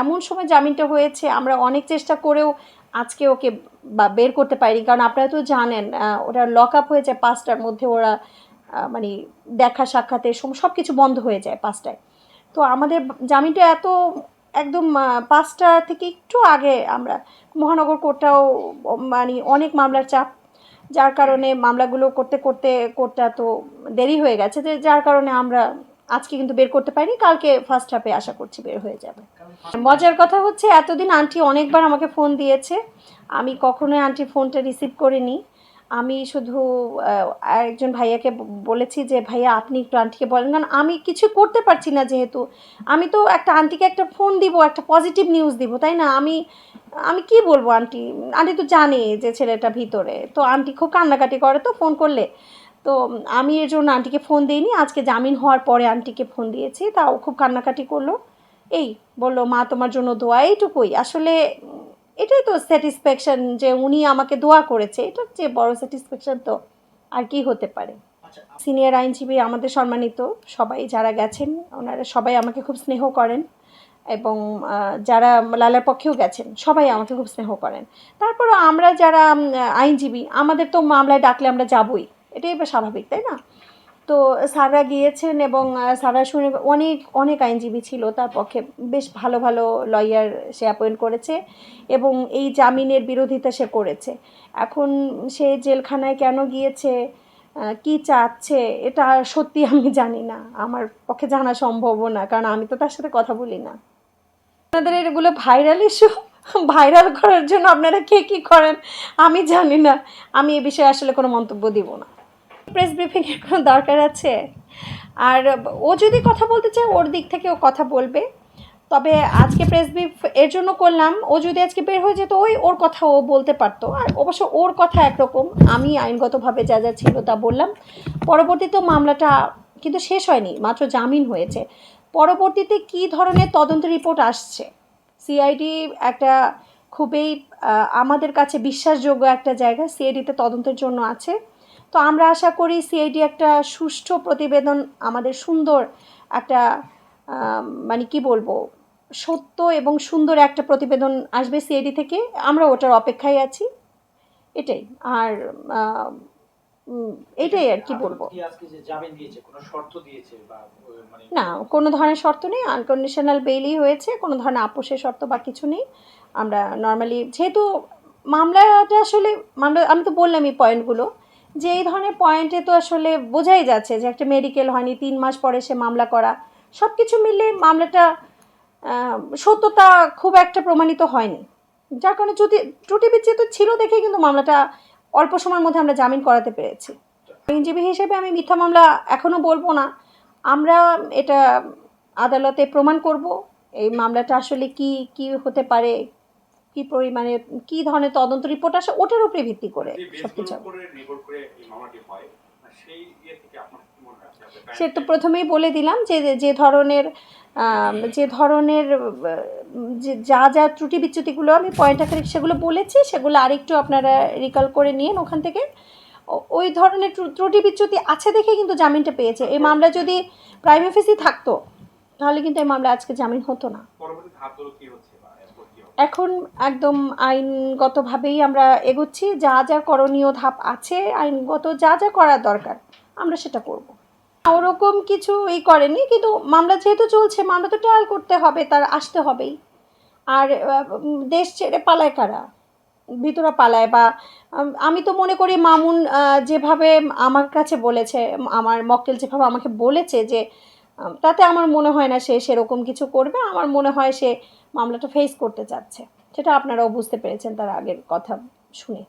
এমন সময় জামিনটা হয়েছে, আমরা অনেক চেষ্টা করেও আজকে ওকে বা বের করতে পারিনি। কারণ আপনারা তো জানেন ওটা লক আপ হয়ে যায় পাঁচটার মধ্যে, ওরা মানে দেখা সাক্ষাতের সময় সব কিছু বন্ধ হয়ে যায় পাঁচটায়। তো আমাদের জামিনটা এত একদম পাঁচটা থেকে একটু আগে আমরা মহানগর কোর্টটাও মানে অনেক মামলার চাপ, যার কারণে মামলাগুলো করতে করতে কোর্টটা তো দেরি হয়ে গেছে, যে যার কারণে আমরা আজকে কিন্তু বের করতে পারিনি, কালকে ফার্স্ট হাফে আশা করছি বের হয়ে যাবে। মজার কথা হচ্ছে, এতদিন আন্টি অনেকবার আমাকে ফোন দিয়েছে। আমি কখনোই আন্টির ফোনটা রিসিভ করিনি। আমি শুধু একজন ভাইয়াকে বলেছি যে, ভাইয়া, আপনি একটু আন্টিকে বলেন। কারণ আমি কিছু করতে পারছি না যেহেতু। আমি তো একটা আন্টিকে একটা ফোন দিব, একটা পজিটিভ নিউজ দিব, তাই না? আমি আমি কি বলব আন্টি আন্টি তো জানে যে ছেলেটা ভিতরে। তো আন্টি খুব কান্নাকাটি করে, তো ফোন করলে। তো আমি এর জন্য আন্টিকে ফোন দিইনি। আজকে জামিন হওয়ার পরে আন্টিকে ফোন দিয়েছি। তাও খুব কান্নাকাটি করল। এই বলল মা তোমার জন্য দোয়া এইটুকুই। আসলে এটাই তো স্যাটিসফ্যাকশন যে উনি আমাকে দোয়া করেছে। এটার চেয়ে বড় স্যাটিসফ্যাকশন তো আর কি হতে পারে। সিনিয়র আইনজীবী আমাদের সম্মানিত। সবাই যারা গেছেন ওনারা সবাই আমাকে খুব স্নেহ করেন এবং যারা লালার পক্ষেও গেছেন সবাই আমাকে খুব স্নেহ করেন। তারপরও আমরা যারা আইনজীবী আমাদের তো মামলায় ডাকলে আমরা যাবই। এটাই এবার স্বাভাবিক, তাই না? তো স্যাররা গিয়েছেন এবং স্যাররা শুনে অনেক অনেক আইনজীবী ছিল তার পক্ষে। বেশ ভালো ভালো লয়ার সে অ্যাপয়েন্ট করেছে এবং এই জামিনের বিরোধিতা সে করেছে। এখন সে জেলখানায় কেন গিয়েছে কি চাচ্ছে, এটা সত্যি আমি জানি না। আমার পক্ষে জানা সম্ভবও না, কারণ আমি তো তার সাথে কথা বলি না। আপনাদের এগুলো ভাইরাল ইস্যু ভাইরাল করার জন্য আপনারা কে কী করেন? আমি জানি না। আমি এ বিষয়ে আসলে কোনো মন্তব্য দিব না। প্রেস ব্রিফিংয়ের কোনো দরকার আছে? আর ও যদি কথা বলতে চায়, ওর দিক থেকে ও কথা বলবে। তবে আজকে প্রেস ব্রিফ এর জন্য করলাম, ও যদি আজকে বের হয়ে যেত, ওই ওর কথা ও বলতে পারতো। আর অবশ্য ওর কথা একরকম, আমি আইনগতভাবে যা যা ছিল তা বললাম। পরবর্তীতে মামলাটা কিন্তু শেষ হয়নি, মাত্র জামিন হয়েছে। পরবর্তীতে কী ধরনের তদন্ত রিপোর্ট আসছে? সিআইডি একটা খুবই আমাদের কাছে বিশ্বাসযোগ্য একটা জায়গা সিআইডিতে তদন্তের জন্য আছে। তো আমরা আশা করি সিআইডি একটা সুষ্ঠু প্রতিবেদন আমাদের সুন্দর একটা মানে কি বলব সত্য এবং সুন্দর একটা প্রতিবেদন আসবে সিআইডি থেকে। আমরা ওটার অপেক্ষায় আছি। এটাই। আর এটাই আর কি বলব। মানে না কোনো ধরনের শর্ত নেই। আনকন্ডিশনাল বেইলই হয়েছে কোনো ধরনের আপোষের শর্ত বা কিছু নেই। আমরা নর্মালি যেহেতু মামলাটা আসলে মামলা আমি তো বললামই পয়েন্টগুলো যে এই ধরনের পয়েন্টে তো আসলে বোঝাই যাচ্ছে যে একটা মেডিকেল হয়নি, তিন মাস পরে সে মামলা করা। সব কিছু মিলে মামলাটা সত্যতা খুব একটা প্রমাণিত হয়নি। যার কারণে যদি ত্রুটি বিচ্ছিত ছিল দেখে কিন্তু মামলাটা অল্প সময়ের মধ্যে আমরা জামিন করাতে পেরেছি। আইনজীবী হিসেবে আমি মিথ্যা মামলা এখনও বলব না। আমরা এটা আদালতে প্রমাণ করব, এই মামলাটা আসলে কি কি হতে পারে কি পরিমাণে কি ধরনের তদন্ত রিপোর্ট আসে ওটার উপরে ভিত্তি করে যে সব কিছু বেসগুলোর উপরে নির্ভর করে এই মামলাটি হয়। সেই ইয়ে হয়? সে তো প্রথমেই বলে দিলাম যে যে ধরনের যে ধরনের যে যা যা ত্রুটি বিচ্যুতিগুলো আমি পয়েন্ট আকারে সেগুলো বলেছি সেগুলো আরেকটু আপনারা রিকল করে নিন ওখান থেকে। ওই ধরনের ত্রুটি বিচ্যুতি আছে দেখে কিন্তু জামিনটা পেয়েছে। এই মামলা যদি প্রাইম অফিসই থাকতো তাহলে কিন্তু এই মামলা আজকে জামিন হতো না। পরবর্তী ধাপগুলো কি হচ্ছে? এখন একদম আইনগতভাবেই আমরা এগোচ্ছি, যা যা করণীয় ধাপ আছে, আইনগত যা যা করার দরকার, আমরা সেটা করব। ওরকম কিছু এই করেনি, কিন্তু মামলা যেহেতু চলছে, মামলা তো ট্রায়াল করতে হবে, তার আসতে হবেই। আর দেশ ছেড়ে পালায় কারা? ভিতরে পালায় বা, আমি তো মনে করি মামুন যেভাবে আমার কাছে বলেছে, আমার মক্কেল যেভাবে আমাকে বলেছে যে তাতে আমার মনে হয় না সে সেরকম কিছু করবে। আমার মনে হয় সে মামলাটা ফেস করতে চাচ্ছে। সেটা আপনারাও বুঝতে পেরেছেন তার আগের কথা শুনে।